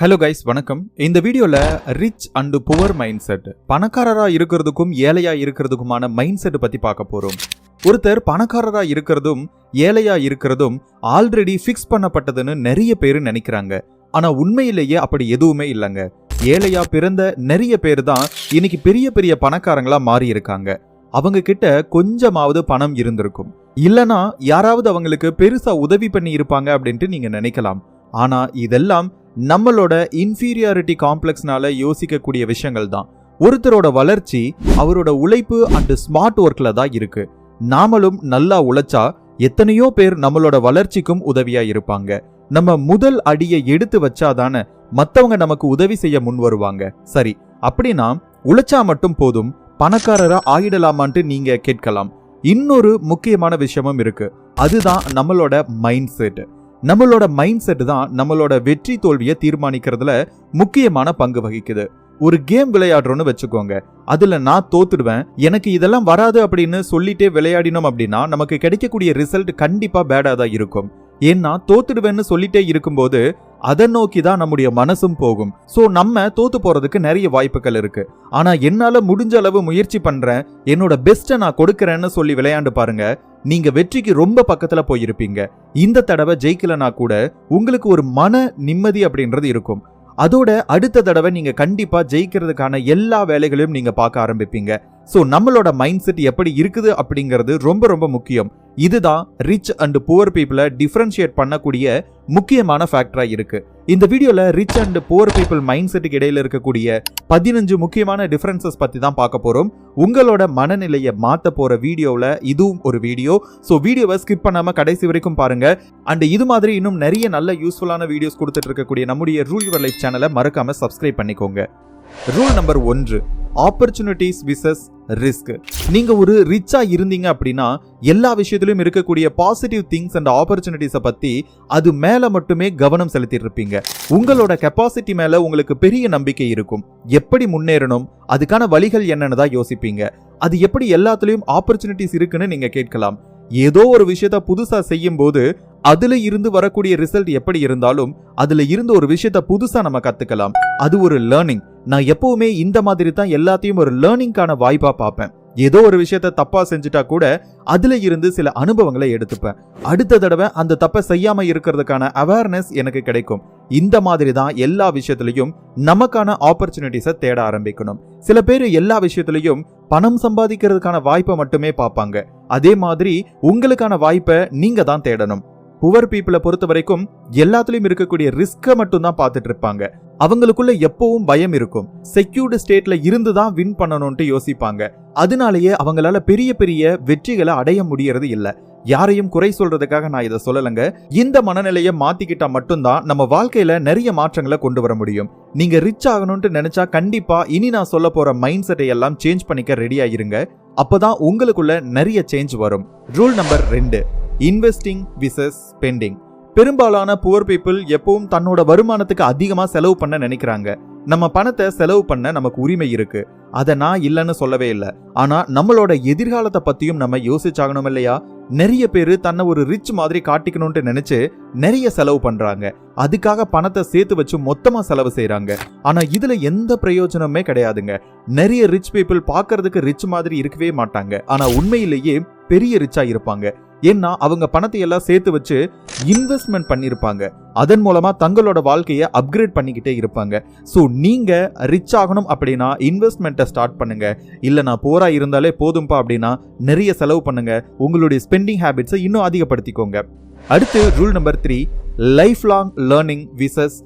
Hello guys வணக்கம். இந்த வீடியோல rich and poor mind set பணக்காரரா இருக்கிறதுக்கும் ஏழையா இருக்கிறதுக்குமான மைண்ட் செட் பத்தி பார்க்க போறோம். ஒருத்தர் பணக்காரரா இருக்கிறதும் ஏழையா இருக்கிறதும் ஆல்ரெடி ஃபிக்ஸ் பண்ணப்பட்டதுன்னு நிறைய பேர் நினைக்கிறாங்க. ஆனா உண்மையிலேயே அப்படி எதுவுமே இல்லைங்க. ஏழையா பிறந்த நிறைய பேர் தான் இன்னைக்கு பெரிய பெரிய பணக்காரங்களா மாறி இருக்காங்க அவங்க கிட்ட கொஞ்சமாவது பணம் இருந்திருக்கும். இல்லனா யாராவது அவங்களுக்கு பெருசா உதவி பண்ணி இருப்பாங்க அப்படின்ட்டு நீங்க நினைக்கலாம். ஆனால் இதெல்லாம் நம்மளோட இன்ஃபீரியாரிட்டி காம்ப்ளெக்ஸ்னால யோசிக்கக்கூடிய விஷயங்கள் தான் ஒருத்தரோட வளர்ச்சி அவரோட உழைப்பு அண்டு ஸ்மார்ட் ஒர்க்கில் தான் இருக்கு. நாமளும் நல்லா உழைச்சா எத்தனையோ பேர் நம்மளோட வளர்ச்சிக்கும் உதவியா இருப்பாங்க. நம்ம முதல் அடியை எடுத்து வச்சாதானே மற்றவங்க நமக்கு உதவி செய்ய முன் வருவாங்க. சரி அப்படின்னா உழைச்சா மட்டும் போதும் பணக்காரரா ஆயிடலாமான்ட்டு நீங்க கேட்கலாம். இன்னொரு முக்கியமான விஷயமும் இருக்கு. அதுதான் நம்மளோட மைண்ட் செட் நம்மளோட மைண்ட் செட் தான் நம்மளோட வெற்றி தோல்வியை தீர்மானிக்கிறதுல முக்கியமான பங்கு வகிக்குது. ஒரு கேம் விளையாடுறோன்னு வச்சுக்கோங்க. அதுல நான் தோத்துடுவேன். எனக்கு இதெல்லாம் வராது அப்படின்னு சொல்லிட்டே விளையாடினோம் அப்படின்னா நமக்கு கிடைக்கக்கூடிய ரிசல்ட் கண்டிப்பா பேடா தான் இருக்கும். ஏன்னா தோத்துடுவேன்னு சொல்லிட்டே இருக்கும்போது அதை நோக்கி தான் நம்முடைய மனசும் போகும். ஸோ நம்ம தோத்து போறதுக்கு நிறைய வாய்ப்புகள் இருக்கு. ஆனா என்னால முடிஞ்ச அளவு முயற்சி பண்றேன். என்னோட பெஸ்ட்டை நான் கொடுக்கறேன்னு சொல்லி விளையாண்டு பாருங்க. நீங்க வெற்றிக்கு ரொம்ப பக்கத்துல போயிருப்பீங்க. இந்த தடவை ஜெயிக்கலனா கூட உங்களுக்கு ஒரு மன நிம்மதி அப்படின்றது இருக்கும். அதோட அடுத்த தடவை நீங்க கண்டிப்பா ஜெயிக்கிறதுக்கான எல்லா வேலைகளையும் நீங்க பார்க்க ஆரம்பிப்பீங்க. ஸோ நம்மளோட மைண்ட் செட் எப்படி இருக்குது அப்படிங்கிறது ரொம்ப ரொம்ப முக்கியம். இதுதான் ரிச் அண்ட் புவர் பீப்புளை டிஃப்ரென்ஷியேட் பண்ணக்கூடிய முக்கியமான ஃபேக்டராக இருக்கு. இந்த வீடியோவில் rich and poor people mind செட்டுக்கு இடையில இருக்கக்கூடிய பதினஞ்சு முக்கியமான டிஃப்ரென்சஸ் பற்றி தான் பார்க்க போகிறோம் உங்களோட மனநிலையை மாற்ற போகிற வீடியோவில் இதுவும் ஒரு வீடியோ. ஸோ வீடியோவை ஸ்கிப் பண்ணாமல் கடைசி வரைக்கும் பாருங்கள் அண்ட் இது மாதிரி இன்னும் நிறைய நல்ல யூஸ்ஃபுல்லான வீடியோஸ் கொடுத்துட்டு இருக்கக்கூடிய நம்முடைய ரூல் யுவர் லைஃப் சேனலை மறக்காமல் சப்ஸ்கிரைப் பண்ணிக்கோங்க. ரூல் நம்பர் ஒன்று ஆப்பர்ச்சுனிட்டிஸ் விசஸ் ரிஸ்க் நீங்க ஒரு ரிச்சா இருந்தீங்க அப்படின்னா எல்லா விஷயத்திலும் இருக்கக்கூடிய பாசிட்டிவ் திங்ஸ் அண்ட் ஆப்பர்ச்சுனிட்டிஸை பத்தி அது மேல மட்டுமே கவனம் செலுத்திட்டு இருப்பீங்க உங்களோட கெப்பாசிட்டி மேல உங்களுக்கு பெரிய நம்பிக்கை இருக்கும். எப்படி முன்னேறணும் அதுக்கான வழிகள் என்னன்னு தான் யோசிப்பீங்க. அது எப்படி எல்லாத்துலயும் ஆப்பர்ச்சுனிட்டிஸ் இருக்குன்னு நீங்க கேட்கலாம். ஏதோ ஒரு விஷயத்த புதுசா செய்யும் போது அதுல இருந்து வரக்கூடிய ரிசல்ட் எப்படி இருந்தாலும் அதுல இருந்து ஒரு விஷயத்த புதுசா நம்ம கத்துக்கலாம். அது ஒரு லேர்னிங் நான் எப்பவுமே இந்த மாதிரி தான் எல்லாத்தையும் ஒரு லேர்னிங்கான வாய்ப்பா பார்ப்பேன். ஏதோ ஒரு விஷயத்த தப்பா செஞ்சுட்டா கூட அதுல இருந்து சில அனுபவங்களை எடுத்துப்பேன். அடுத்த தடவை அந்த தப்பை செய்யாம இருக்கிறதுக்கான அவேர்னஸ் எனக்கு கிடைக்கும். இந்த மாதிரி தான் எல்லா விஷயத்துலையும் நமக்கான ஆப்பர்ச்சுனிட்டிஸை தேட ஆரம்பிக்கணும். சில பேர் எல்லா விஷயத்துலையும் பணம் சம்பாதிக்கிறதுக்கான வாய்ப்பை மட்டுமே பார்ப்பாங்க. அதே மாதிரி உங்களுக்கான வாய்ப்பை நீங்க தான் தேடணும். புவர் பீப்புளை பொறுத்த வரைக்கும் எல்லாத்துலயும் இருக்கக்கூடிய ரிஸ்கை மட்டும் தான் பார்த்துட்டு இருப்பாங்க. அவங்களுக்குள்ள எப்பவும் பயம் இருக்கும். செக்யூர்டு ஸ்டேட்ல இருந்து தான் வின் பண்ணணும்ட்டு யோசிப்பாங்க. அதனாலேயே அவங்களால பெரிய பெரிய வெற்றிகளை அடைய முடியறது இல்லை. யாரையும் குறை சொல்றதுக்காக நான் இதை சொல்லலைங்க. இந்த மனநிலையை மாத்திக்கிட்டா மட்டும்தான் நம்ம வாழ்க்கையில நிறைய மாற்றங்களை கொண்டு வர முடியும். நீங்க ரிச் ஆகணும்னு நினைச்சா கண்டிப்பா இனி நான் சொல்ல போற மைண்ட் செட்டை எல்லாம் சேஞ்ச் பண்ணிக்க ரெடியா இருங்க. அப்பதான் உங்களுக்குள்ள நிறைய சேஞ்ச் வரும். ரூல் நம்பர் ரெண்டு. இன்வெஸ்டிங் விசஸ் ஸ்பெண்டிங் பெரும்பாலான புவர் பீப்புள் எப்பவும் தன்னோட வருமானத்துக்கு அதிகமாக செலவு பண்ண நினைக்கிறாங்க. நம்ம பணத்தை செலவு பண்ண நமக்கு உரிமை இருக்கு. அதை நான் இல்லைன்னு சொல்லவே இல்லை. ஆனால் நம்மளோட எதிர்காலத்தை பத்தியும் நம்ம யோசிச்சாகணும் இல்லையா? நிறைய பேர் தன்னை ஒரு ரிச் மாதிரி காட்டிக்கணும்ட்டு நினைச்சு நிறைய செலவு பண்றாங்க. அதுக்காக பணத்தை சேர்த்து வச்சு மொத்தமா செலவு செய்யறாங்க ஆனா இதுல எந்த பிரயோஜனமே கிடையாதுங்க. நிறைய ரிச் பீப்புள் பார்க்கறதுக்கு ரிச் மாதிரி இருக்கவே மாட்டாங்க. ஆனா உண்மையிலேயே பெரிய ரிச்சா இருப்பாங்க. ஏன்னா அவங்க பணத்தை எல்லாம் சேர்த்து வச்சு இன்வெஸ்ட்மெண்ட் பண்ணியிருப்பாங்க. அதன் மூலமா தங்களோட வாழ்க்கையை அப்கிரேட் பண்ணிக்கிட்டே இருப்பாங்க. ஸோ நீங்க ரிச் ஆகணும் அப்படின்னா இன்வெஸ்ட்மெண்ட்டை ஸ்டார்ட் பண்ணுங்க. இல்லை நான் போரா இருந்தாலே போதும்பா அப்படின்னா நிறைய செலவு பண்ணுங்க. உங்களுடைய ஸ்பெண்டிங் ஹேபிட்ஸை இன்னும் அதிகப்படுத்திக்கோங்க. அடுத்து rule number three life long learning versus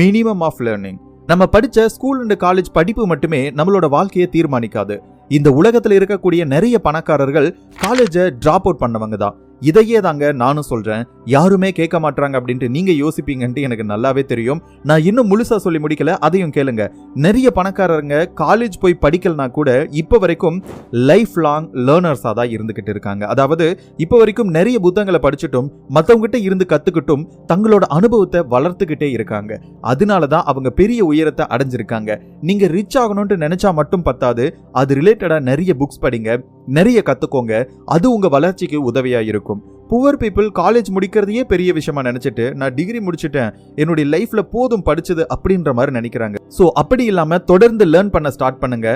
minimum of learning நம்ம படித்த ஸ்கூல் அண்ட் காலேஜ் படிப்பு மட்டுமே நம்மளோட வாழ்க்கையை தீர்மானிக்காது. இந்த உலகத்தில் இருக்கக்கூடிய நிறைய பணக்காரர்கள் காலேஜை ட்ராப் அவுட் பண்ணவங்க தான். இதையே தாங்க நானும் சொல்றேன். யாருமே கேட்க மாட்டாங்க அப்படின்ட்டு நீங்க யோசிப்பீங்கன்ட்டு எனக்கு நல்லாவே தெரியும். நான் இன்னும் முழுசா சொல்லி முடிக்கல அதையும் கேளுங்க. நிறைய பணக்காரங்க காலேஜ் போய் படிக்கலனா கூட இப்போ வரைக்கும் லைஃப் லாங் லேர்னர்ஸா தான் இருந்துகிட்டு இருக்காங்க. அதாவது இப்போ வரைக்கும் நிறைய புத்தகங்களை படிச்சுட்டும் மற்றவங்ககிட்ட இருந்து கத்துக்கிட்டும் தங்களோட அனுபவத்தை வளர்த்துக்கிட்டே இருக்காங்க. அதனால தான் அவங்க பெரிய உயரத்தை அடைஞ்சிருக்காங்க. நீங்க ரிச் ஆகணும்னு நினைச்சா மட்டும் பத்தாது. அது ரிலேட்டடா நிறைய புக்ஸ் படிங்க நிறைய கத்துக்கோங்க. அது உங்க வளர்ச்சிக்கு உதவியா இருக்கும். புவர் பீப்புள் காலேஜ் முடிக்கிறதையே பெரிய விஷயமா நினைச்சிட்டு நான் டிகிரி முடிச்சிட்டேன். என்னுடைய லைஃப்ல போதும் படிச்சது அப்படின்ற மாதிரி நினைக்கிறாங்க. ஸோ அப்படி இல்லாம தொடர்ந்து லேர்ன் பண்ண ஸ்டார்ட் பண்ணுங்க.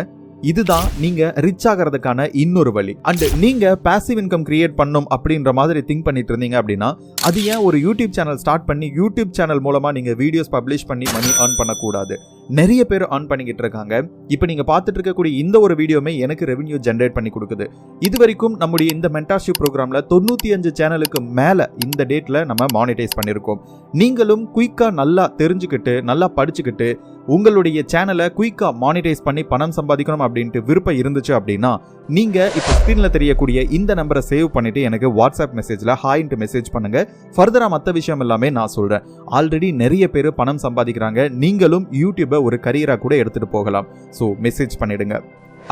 இதுதான் நீங்க ரிச் ஆகிறதுக்கான இன்னொரு வழி. அண்ட் நீங்க பாசிவ் இன்கம் கிரியேட் பண்ணும் அப்படின்ற மாதிரி திங்க் பண்ணிட்டு இருந்தீங்க அப்படின்னா அது ஏன் ஒரு யூடியூப் சேனல் ஸ்டார்ட் பண்ணி யூடியூப் சேனல் மூலமா நீங்க வீடியோஸ் பப்ளிஷ் பண்ணி மணி ஏர்ன் பண்ணக்கூடாது? நிறைய பேர் ஏர்ன் பண்ணிக்கிட்டு இருக்காங்க. இப்போ நீங்க பார்த்துட்டு இருக்கக்கூடிய இந்த ஒரு வீடியோமே எனக்கு ரெவன்யூ ஜென்ரேட் பண்ணி கொடுக்குது. இது வரைக்கும் நம்முடைய இந்த மென்டார்ஷிப் ப்ரோக்ராம்ல தொண்ணூத்தி அஞ்சு சேனலுக்கு மேல இந்த டேட்ல நம்ம மானிட்டைஸ் பண்ணியிருக்கோம் நீங்களும் குயிக்கா நல்லா தெரிஞ்சுக்கிட்டு நல்லா படிச்சுக்கிட்டு உங்களுடைய சேனலை குயிக்காக மானிட்டைஸ் பண்ணி பணம் சம்பாதிக்கணும் அப்படின்ட்டு விருப்பம் இருந்துச்சு அப்படின்னா நீங்கள் இப்போ ஸ்க்ரீனில் தெரியக்கூடிய இந்த நம்பரை சேவ் பண்ணிவிட்டு எனக்கு வாட்ஸ்அப் மெசேஜில் ஹாய்ன்ட்டு மெசேஜ் பண்ணுங்கள் ஃபர்தராக மற்ற விஷயம் எல்லாமே நான் சொல்கிறேன் ஆல்ரெடி நிறைய பேர் பணம் சம்பாதிக்கிறாங்க. நீங்களும் யூடியூப்பை ஒரு கரியராக கூட எடுத்துகிட்டு போகலாம். ஸோ மெசேஜ் பண்ணிடுங்க.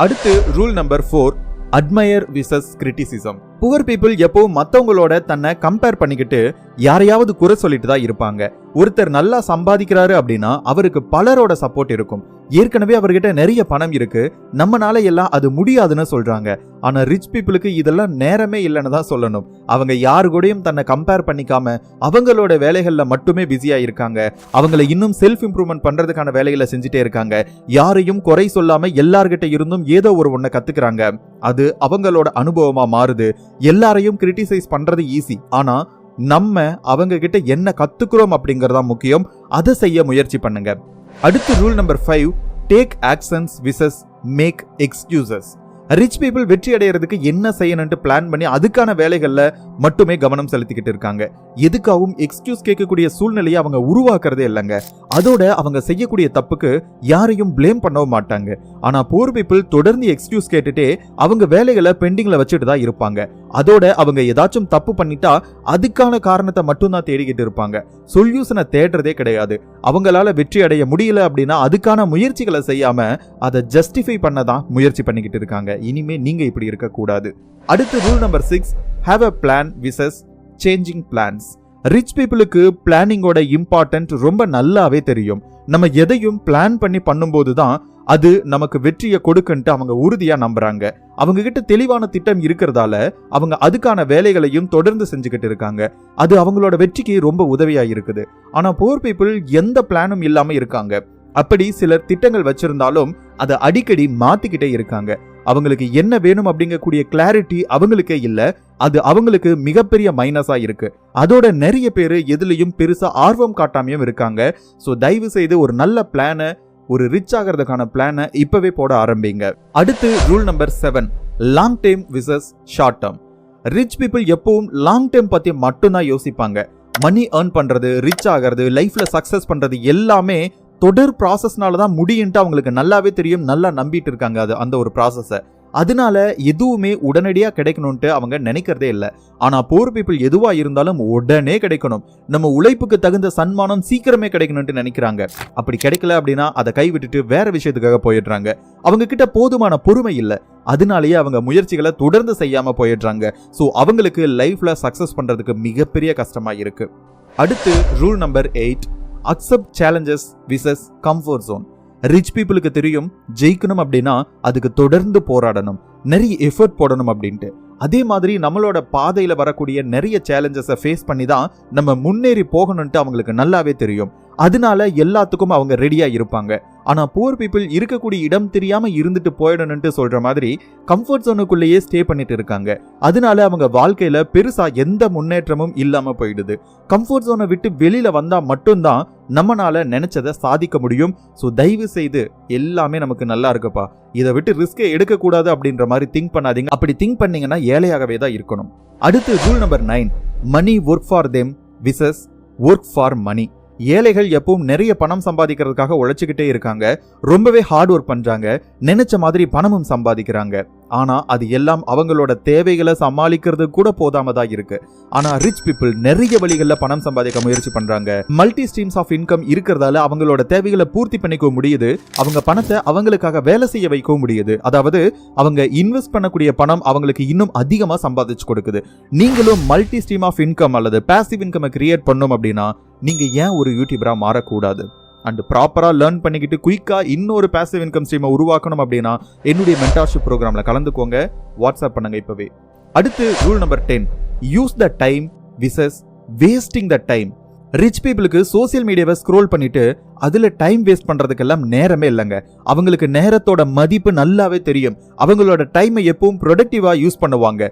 அடுத்து rule number four admire versus criticism poor people எப்பவும் மற்றவங்களோட தன்னை கம்பேர் பண்ணிக்கிட்டு யாரையாவது குறை சொல்லிட்டு தான் இருப்பாங்க. ஒருத்தர் நல்லா சம்பாதிக்கிறாரு அப்படின்னா அவருக்கு பலரோட சப்போர்ட் இருக்கும். ஏற்கனவே அவர்கிட்ட நிறைய பணம் இருக்கு. நம்மனால எல்லாம் அது முடியாதுன்னு சொல்றாங்க. ஆனா ரிச் பீப்புளுக்கு இதெல்லாம் நேரமே இல்லைன்னு தான் சொல்லணும். அவங்க யாரு கூடயும் தன்னை கம்பேர் பண்ணிக்காம அவங்களோட வேலைகள்ல மட்டுமே பிஸியா இருக்காங்க அவங்கள இன்னும் செல்ஃப் இம்ப்ரூவ்மெண்ட் பண்றதுக்கான வேலைகளை செஞ்சுட்டே இருக்காங்க. யாரையும் குறை சொல்லாம எல்லார்கிட்ட இருந்தும் ஏதோ ஒரு ஒன்றை கத்துக்கிறாங்க. அது அவங்களோட அனுபவமா மாறுது. எல்லாரையும் கிரிட்டிசைஸ் பண்றது ஈஸி ஆனா நம்ம அவங்க கிட்ட என்ன கத்துக்கிறோம் அப்படிங்கறதா முக்கியம். அதை செய்ய முயற்சி பண்ணுங்க. அடுத்து rule number five take actions versus make excuses rich people வெற்றி அடைகிறதுக்கு என்ன செய்யணும்ட்டு பிளான் பண்ணி அதுக்கான வேலைகளில் மட்டுமே கவனம் செலுத்திக்கிட்டு இருக்காங்க. எதுக்காகவும் எக்ஸ்கியூஸ் கேட்கக்கூடிய சூழ்நிலையை அவங்க உருவாக்குறதே இல்லைங்க. அதோட அவங்க செய்யக்கூடிய தப்புக்கு யாரையும் ப்ளேம் பண்ணவும் மாட்டாங்க. ஆனால் போர் பீப்புள் தொடர்ந்து எக்ஸ்கியூஸ் கேட்டுட்டே அவங்க வேலைகளை பெண்டிங்கில் வச்சுட்டு தான் இருப்பாங்க. அதோட அவங்க ஏதாச்சும் தப்பு பண்ணிட்டா அதுக்கான காரணத்தை மட்டும்தான் தேடிக்கிட்டு இருப்பாங்க. சொல்யூஷனை தேடுறதே கிடையாது. அவங்களால வெற்றி அடைய முடியல அப்படின்னா அதுக்கான முயற்சிகளை செய்யாம அதை ஜஸ்டிஃபை பண்ண தான் முயற்சி பண்ணிக்கிட்டு இருக்காங்க. இனிமே நீங்க இப்படி இருக்கக்கூடாது. அடுத்து rule number six have a plan versus changing plans rich பீப்புளுக்கு பிளானிங்கோட இம்பார்ட்டன்ட் ரொம்ப நல்லாவே தெரியும். நம்ம எதையும் பிளான் பண்ணி பண்ணும்போது தான் அது நமக்கு வெற்றியை கொடுக்குன்ட்டு அவங்க உறுதியா நம்புறாங்க. அவங்க கிட்ட தெளிவான திட்டம் இருக்கிறதால அவங்க அதுக்கான வேலைகளையும் தொடர்ந்து செஞ்சுக்கிட்டு இருக்காங்க. அது அவங்களோட வெற்றிக்கு ரொம்ப உதவியா இருக்குது. ஆனா போர் பீப்புள் எந்த பிளானும் இல்லாம இருக்காங்க. அப்படி சிலர் திட்டங்கள் வச்சிருந்தாலும் அதை அடிக்கடி மாத்திக்கிட்டே இருக்காங்க. அவங்களுக்கு என்ன வேணும் அப்படிங்கக்கூடிய கிளாரிட்டி அவங்களுக்கே இல்லை. அது அவங்களுக்கு மிகப்பெரிய மைனஸாக இருக்கு. அதோட நிறைய பேர் எதுலேயும் பெருசாக ஆர்வம் காட்டாமையும் இருக்காங்க. ஸோ தயவு செய்து ஒரு நல்ல பிளானை ஒரு ரிச் ஆகிறதுக்கான பிளானை இப்போவே போட ஆரம்பிங்க. அடுத்து rule number seven long time versus short term rich people எப்பவும் லாங் டைம் பற்றி மட்டும்தான் யோசிப்பாங்க. மணி ஏர்ன் பண்ணுறது ரிச் ஆகிறது லைஃப்பில் சக்ஸஸ் பண்ணுறது எல்லாமே தொடர் ப்ராசஸ்னால தான் முடியுன்ட்டு அவங்களுக்கு நல்லாவே தெரியும் நல்லா நம்பிட்டு இருக்காங்க அது அந்த ஒரு ப்ராசஸை அதனால எதுவுமே உடனடியாக கிடைக்கணும்ட்டு அவங்க நினைக்கிறதே இல்லை. ஆனால் போர் பீப்புள் எதுவாக இருந்தாலும் உடனே கிடைக்கணும். நம்ம உழைப்புக்கு தகுந்த சன்மானம் சீக்கிரமே கிடைக்கணும்ட்டு நினைக்கிறாங்க. அப்படி கிடைக்கல அப்படின்னா அதை கைவிட்டுட்டு வேற விஷயத்துக்காக போயிடுறாங்க. அவங்க கிட்ட போதுமான பொறுமை இல்லை. அதனாலேயே அவங்க முயற்சிகளை தொடர்ந்து செய்யாமல் போயிடுறாங்க. ஸோ அவங்களுக்கு லைஃப்பில் சக்சஸ் பண்ணுறதுக்கு மிகப்பெரிய கஷ்டமாக இருக்குது அடுத்து rule number eight accept challenges versus comfort zone rich பீப்புளுக்கு தெரியும் ஜெயிக்கணும் அப்படின்னா அதுக்கு தொடர்ந்து போராடணும் நிறைய எஃபர்ட் போடணும் அப்படின்ட்டு. அதே மாதிரி நம்மளோட பாதையில் வரக்கூடிய நிறைய சேலஞ்சஸை ஃபேஸ் பண்ணி தான் நம்ம முன்னேறி போகணும்ட்டு அவங்களுக்கு நல்லாவே தெரியும். அதனால எல்லாத்துக்கும் அவங்க ரெடியாக இருப்பாங்க. ஆனால் புவர் பீப்புள் இருக்கக்கூடிய இடம் தெரியாமல் இருந்துட்டு போயிடணும்ட்டு சொல்கிற மாதிரி கம்ஃபர்ட் ஜோனுக்குள்ளேயே ஸ்டே பண்ணிட்டு இருக்காங்க. அதனால அவங்க வாழ்க்கையில் பெருசாக எந்த முன்னேற்றமும் இல்லாமல் போயிடுது. கம்ஃபர்ட் ஜோனை விட்டு வெளியில் வந்தால் மட்டும்தான் நம்மளால் நினச்சதை சாதிக்க முடியும். ஸோ தயவு செய்து எல்லாமே நமக்கு நல்லா இருக்குப்பா. இதை விட்டு ரிஸ்க்கே எடுக்கக்கூடாது அப்படின்ற மாதிரி திங்க் பண்ணாதீங்க. அப்படி திங்க் பண்ணீங்கன்னா ஏழையாகவே தான் இருக்கணும். அடுத்து rule number nine money work for them versus work for money ஏழைகள் எப்பவும் நிறைய பணம் சம்பாதிக்கிறதுக்காக உழைச்சிக்கிட்டே இருக்காங்க. ரொம்பவே ஹார்ட் ஒர்க் பண்றாங்க. நினைச்ச மாதிரி பணமும் சம்பாதிக்கிறாங்க. ஆனா அது எல்லாம் அவங்களோட தேவைகளை சமாளிக்கிறது கூட போதாம தான் இருக்கு. ஆனா ரிச் பீப்புள் நிறைய வழிகளில் பணம் சம்பாதிக்க முயற்சி பண்றாங்க. மல்டி ஸ்ட்ரீம்ஸ் ஆஃப் இன்கம் இருக்கிறதால அவங்களோட தேவைகளை பூர்த்தி பண்ணிக்க முடியுது. அவங்க பணத்தை அவங்களுக்காக வேலை செய்ய வைக்கவும் முடியுது. அதாவது அவங்க இன்வெஸ்ட் பண்ணக்கூடிய பணம் அவங்களுக்கு இன்னும் அதிகமாக சம்பாதிச்சு கொடுக்குது. நீங்களும் மல்டி ஸ்ட்ரீம் ஆஃப் இன்கம் அல்லது பேசிவ் இன்கம் கிரியேட் பண்ணோம் அப்படின்னா நீங்கள் ஏன் ஒரு யூடியூபராக மாறக்கூடாது? அண்ட் ப்ராப்பராக லேர்ன் பண்ணிக்கிட்டு குயிக்காக இன்னொரு பேசிவ் இன்கம் ஸ்ட்ரீமை உருவாக்கணும் அப்படின்னா என்னுடைய மென்டார்ஷிப் ப்ரோக்ராமில் கலந்துக்கோங்க வாட்ஸ்அப் பண்ணுங்க இப்போவே. அடுத்து rule number ten use the time versus wasting the time rich பீப்புளுக்கு சோசியல் மீடியாவை ஸ்க்ரோல் பண்ணிட்டு அதுல டைம் வேஸ்ட் பண்றதுக்கெல்லாம் நேரமே இல்லைங்க. அவங்களுக்கு நேரத்தோட மதிப்பு நல்லாவே தெரியும். அவங்களோட டைமை எப்பவும் ப்ரொடக்டிவா யூஸ் பண்ணுவாங்க.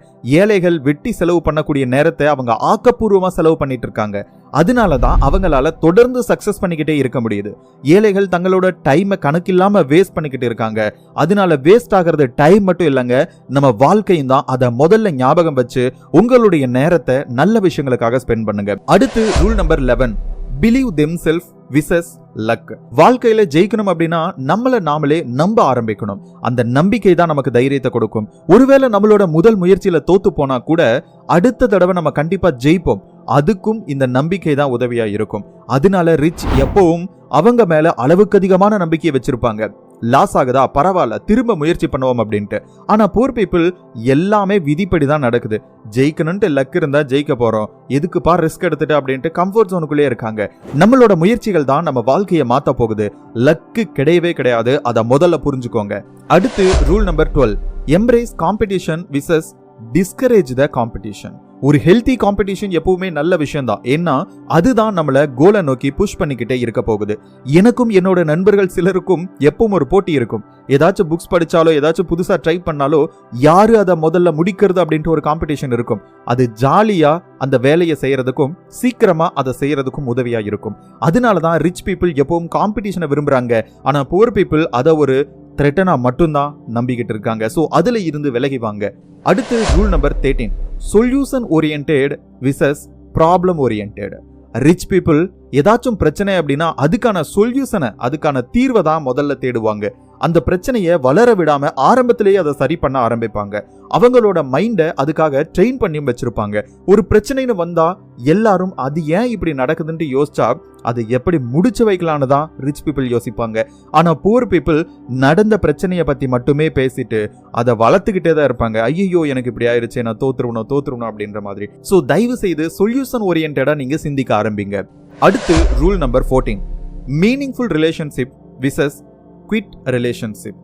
ஏழைகள் வெட்டி செலவு பண்ணக்கூடிய நேரத்தை அவங்க ஆக்கப்பூர்வமா செலவு பண்ணிட்டு இருக்காங்க. அதனால தான் அவங்களால தொடர்ந்து சக்சஸ் பண்ணிக்கிட்டே இருக்க முடியுது. ஏழைகள் தங்களோட டைமை கணக்கில்லாம வேஸ்ட் பண்ணிக்கிட்டு இருக்காங்க. அதனால வேஸ்ட் ஆகிறது டைம் மட்டும் இல்லைங்க. நம்ம வாழ்க்கையும் தான் அதை முதல்ல ஞாபகம் வச்சு உங்களுடைய நேரத்தை நல்ல விஷயங்களுக்காக ஸ்பெண்ட் பண்ணுங்க. அடுத்து rule number eleven believe them self versus luck. வாழ்க்கையில ஜெயிக்கணும் அப்படின்னா நம்மளை நாமளே நம்ப ஆரம்பிக்கணும். அந்த நம்பிக்கை தான் நமக்கு தைரியத்தை கொடுக்கும். ஒருவேளை நம்மளோட முதல் முயற்சியில தோத்து போனா கூட அடுத்த தடவை நம்ம கண்டிப்பா ஜெயிப்போம். அதுக்கும் இந்த நம்பிக்கை தான் உதவியா இருக்கும். அதனால ரிச் எப்பவும் அவங்க மேல அளவுக்கு அதிகமான நம்பிக்கையை வச்சிருப்பாங்க. லாஸ் ஆகுதா? பரவாயில்ல திரும்ப முயற்சி பண்ணுவோம் அப்படின்ட்டு. ஆனால் போர் பீப்புள் எல்லாமே விதிப்படி தான் நடக்குது. ஜெயிக்கணுன்ட்டு லக் இருந்தால் ஜெயிக்க போகிறோம் எதுக்குப்பா ரிஸ்க் எடுத்துட்டு அப்படின்ட்டு கம்ஃபர்ட் ஜோனுக்குள்ளே இருக்காங்க. நம்மளோட முயற்சிகள் தான் நம்ம வாழ்க்கையை மாற்ற போகுது. லக்கு கிடையவே கிடையாது. அதை முதல்ல புரிஞ்சுக்கோங்க. அடுத்து rule number twelve embrace competition versus discourage the competition ஒரு ஹெல்த்தி காம்படிஷன் எப்பவுமே நல்ல விஷயம் தான் ஏன்னா அதுதான் நம்மள கோலை நோக்கி புஷ் பண்ணிக்கிட்டே இருக்க போகுது. எனக்கும் என்னோட நண்பர்கள் சிலருக்கும் எப்பவும் ஒரு போட்டி இருக்கும். ஏதாச்சும் புக்ஸ் படிச்சாலோ ஏதாச்சும் புதுசா ட்ரை பண்ணாலோ யாரு அதை முதல்ல முடிக்கிறது அப்படின்ட்டு ஒரு காம்படிஷன் இருக்கும். அது ஜாலியா அந்த வேலையை செய்யறதுக்கும் சீக்கிரமா அதை செய்யறதுக்கும் உதவியா இருக்கும். அதனால தான் ரிச் பீப்புள் எப்பவும் காம்படிஷனை விரும்புறாங்க. ஆனா புவர் பீப்புள் அதை ஒரு த்ரெட்டனா மட்டும்தான் நம்பிக்கிட்டு இருக்காங்க. ஸோ அதுல இருந்து விலகி வாங்க. அடுத்து rule number thirteen solution oriented versus problem oriented rich people ஏதாச்சும் பிரச்சனை அப்படின்னா அதுக்கான சொல்யூஷனை அதுக்கான தீர்வை தான் முதல்ல தேடுவாங்க. அந்த பிரச்சனையை வளர விடாம ஆரம்பத்திலேயே அதை சரி பண்ண ஆரம்பிப்பாங்க. அவங்களோட மைண்டை அதுக்காக ட்ரெயின் பண்ணி வச்சிருப்பாங்க. ஒரு பிரச்சனைன்னு வந்தா எல்லாரும் அது ஏன் இப்படி நடக்குதுன்ட்டு யோசிச்சா அதை எப்படி முடிச்சு வைக்கலான்னு தான் ரிச் பீப்புள் யோசிப்பாங்க. ஆனா புவர் பீப்புள் நடந்த பிரச்சனையை பத்தி மட்டுமே பேசிட்டு அதை வளர்த்துக்கிட்டே தான் இருப்பாங்க. ஐயோ எனக்கு இப்படி ஆயிருச்சு நான் தோத்துருவணும் தோத்துருவணும் அப்படின்ற மாதிரி. ஸோ தயவு செய்து சொல்யூஷன் ஓரியன்டா நீங்க சிந்திக்க ஆரம்பிங்க. அடுத்து rule number fourteen meaningful relationship versus quit relationship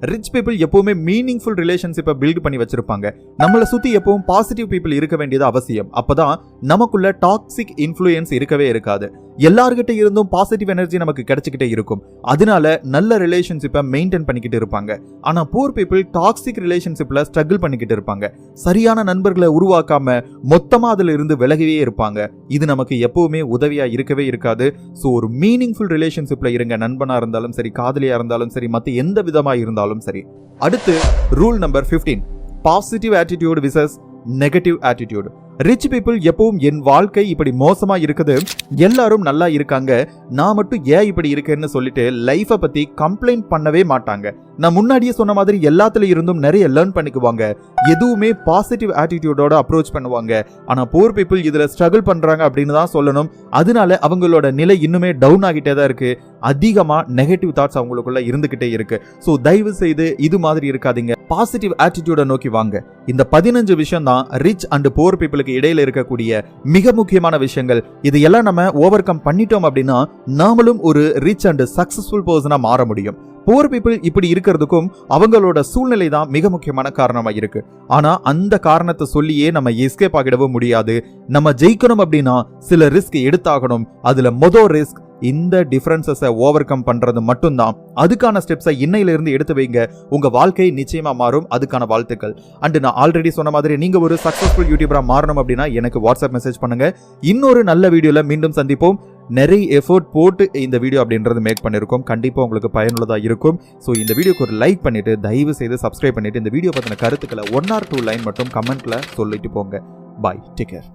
rich people எப்பவுமே மீனிங்ஃபுல் ரிலேஷன்ஷிப்பை பில்ட் பண்ணி வச்சிருப்பாங்க. நம்மளை சுற்றி எப்பவும் பாசிட்டிவ் பீப்புள் இருக்க வேண்டியது அவசியம். அப்போதான் நமக்குள்ள டாக்ஸிக் இன்ஃப்ளூயன்ஸ் இருக்கவே இருக்காது. எல்லார்கிட்ட இருந்தும் பாசிட்டிவ் எனர்ஜி நமக்கு கிடைச்சிக்கிட்டே இருக்கும். அதனால நல்ல ரிலேஷன்ஷிப்பை மெயின்டைன் பண்ணிக்கிட்டு இருப்பாங்க. ஆனா பூர் பீப்புள் டாக்ஸிக் ரிலேஷன்ஷிப்ல ஸ்ட்ரகிள் பண்ணிக்கிட்டு இருப்பாங்க. சரியான நண்பர்களை உருவாக்காம மொத்தமா அதுல இருந்து விலகவே இருப்பாங்க. இது நமக்கு எப்பவுமே உதவியா இருக்கவே இருக்காது. ஸோ ஒரு மீனிங்ஃபுல் ரிலேஷன்ஷிப்ல இருங்க. நண்பனா இருந்தாலும் சரி காதலியா இருந்தாலும் சரி மற்ற எந்த விதமா இருந்தாலும் சரி. அடுத்து rule number 15 positive attitude versus negative attitude rich people எப்பவும் என் வாழ்க்கை இப்படி மோசமா இருக்குது. எல்லாரும் நல்லா இருக்காங்க. நான் மட்டும் ஏன் இப்படி இருக்கேன்னு சொல்லிட்டு லைஃபை பத்தி கம்ப்ளைண்ட் பண்ணவே மாட்டாங்க. நான் முன்னாடியே சொன்ன மாதிரி எல்லாத்துல இருந்தும் நிறைய லேர்ன் பண்ணிக்குவாங்க. எதுவுமே பாசிட்டிவ் ஆட்டிடியூடோட அப்ரோச் பண்ணுவாங்க. ஆனா போர் பீப்புள் இதுல ஸ்ட்ரகிள் பண்றாங்க அப்படின்னு தான் சொல்லணும். அதனால அவங்களோட நிலை இன்னுமே டவுன் ஆகிட்டே தான் இருக்கு. அதிகமாக நெகட்டிவ் தாட்ஸ் அவங்களுக்குள்ள இருந்துக்கிட்டே இருக்கு. ஸோ தயவு செய்து இது மாதிரி இருக்காதீங்க. பாசிட்டிவ் ஆட்டிடியூட நோக்கி வாங்க. இந்த பதினஞ்சு விஷயம் தான் ரிச் அண்ட் போர் பீப்புளுக்கு இடையில இருக்கக்கூடிய மிக முக்கியமான விஷயங்கள். இது எல்லாம் நம்ம ஓவர் கம் பண்ணிட்டோம் அப்படின்னா நாமளும் ஒரு ரிச் அண்ட் சக்சஸ்ஃபுல் பர்சனாக மாற முடியும். போர் பீப்புள் இப்படி இருக்கிறதுக்கும் அவங்களோட சூழ்நிலை தான் மிக முக்கியமான காரணமா இருக்கு. ஆனா அந்த காரணத்தை சொல்லியே நம்ம எஸ்கேப் ஆகிடவும் முடியாது. நம்ம ஜெயிக்கணும் அப்படின்னா சில ரிஸ்க் எடுத்தாகணும். அதுல மொதல் ரிஸ்க் இந்த டிஃப்ரென்சஸை ஓவர் கம் பண்ணுறது மட்டும்தான். அதுக்கான ஸ்டெப்ஸை இன்னையிலிருந்து எடுத்து வைங்க. உங்கள் வாழ்க்கை நிச்சயமாக மாறும். அதுக்கான வாழ்த்துக்கள். அண்ட் நான் ஆல்ரெடி சொன்ன மாதிரி நீங்கள் ஒரு சக்ஸஸ்ஃபுல் யூடியூபராக மாறணும் அப்படின்னா எனக்கு வாட்ஸ்அப் மெசேஜ் பண்ணுங்கள் இன்னொரு நல்ல வீடியோவில் மீண்டும் சந்திப்போம். நிறைய எஃபோர்ட் போட்டு இந்த வீடியோ அப்படின்றது மேக் பண்ணியிருக்கோம் கண்டிப்பாக உங்களுக்கு பயனுள்ளதாக இருக்கும். ஸோ இந்த வீடியோக்கு ஒரு லைக் பண்ணிவிட்டு தயவு செய்து சப்ஸ்கிரைப் பண்ணிட்டு இந்த வீடியோ பற்றின கருத்துக்களை ஒன் ஆர் டூ லைன் மட்டும் கமெண்ட்டில் சொல்லிட்டு போங்க. Bye take care